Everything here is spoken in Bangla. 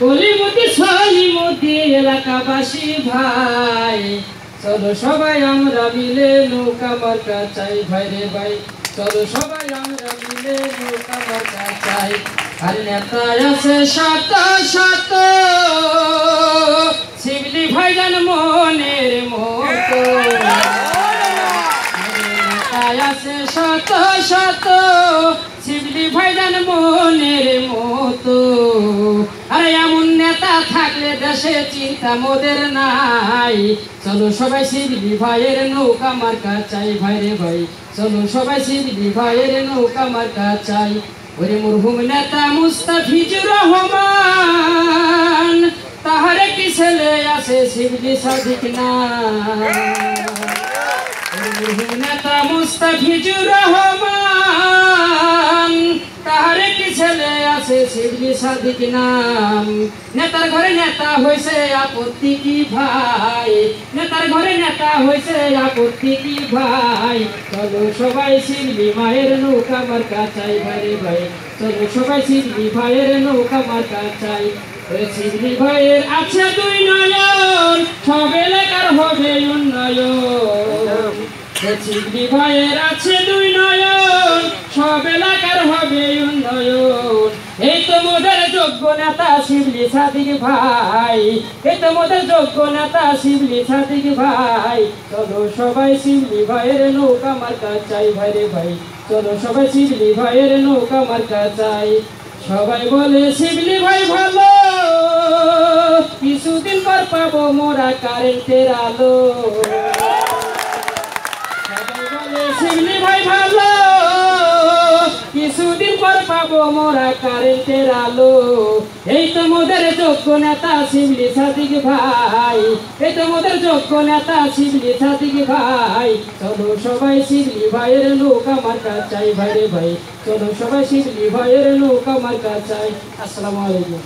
কলিমতি সলিমতি এলাকাবাসী ভাই, চলো সবাই আমরা মিলে নৌকা মার্কা চাই। ভাই রে ভাই, চলো সবাই আমরা মিলে নৌকা মার্কা চাই। আর নেতা আছে শত শত শিবলি ভাইজান মনের মতো। আছে শত শত শিবলি ভাইজান মনের আরে এমন নেতা থাকলে দেশে চিন্তা মোদের নাই। চলো সবাই শিবলি ভাইয়ের নৌকা মার্কা চাই, ভাই রে ভাই। চলো সবাই শিবলি ভাইয়ের নৌকা মার্কা চাই। ওরে মরহুম নেতা মুস্তাফিজুর রহমান, তাহারে কি ছেলে আছে শিবলি সাদিক না নেতা মুস্তাফিজুর রহমান শিবলি সাদিক নাম? নেতার ঘরে নেতা হয়েছে আপত্তি কি ভাই? নেতার ঘরে নেতা হয়েছে আপত্তি কি ভাই? চলো সবাই শিবলি মায়ের নৌকা মার্কা চাই, ভাই ভাই। চলো সবাই শিবলি ভাইয়ের নৌকা মার্কা চাই। শিবলি ভাইয়ের আছে দুই নয়ন, সব এলাকার হবে উন্নয়ন। শিবলি ভাইয়ের আছে দুই নয়ন, সব এলাকার হবে উন্নয়ন এই তো মোদের যোগ্য শিবলি সাদিক ভাই। এই তো মোদের যোগ্য শিবলি সাদিক ভাই। চলো সবাই শিবলি ভাইয়ের নৌকা মার্কা চাই ভাই রে ভাই। চলো সবাই শিবলি ভাইয়ের নৌকা মার্কা চাই। সবাই বলে, শিবলি ভাই ভালো, কিছুদিন পর পাবো মোরা কারেন্টের আলো। সবাই বলে, শিবলি ভাই ভালো পাবো মোরা কারেন্টের আলো। এই তো মোদের যোগ্য নেতা শিবলি সাদিক ভাই। এই তো মোদের যোগ্য নেতা শিবলি সাদিক ভাই। চলো সবাই শিবলি ভাইয়ের নৌকা আমার চাই ভাই রে ভাই। চলো সবাই শিবলি ভাইয়ের নৌকা আমার চাই আসসালামু আলাইকুম।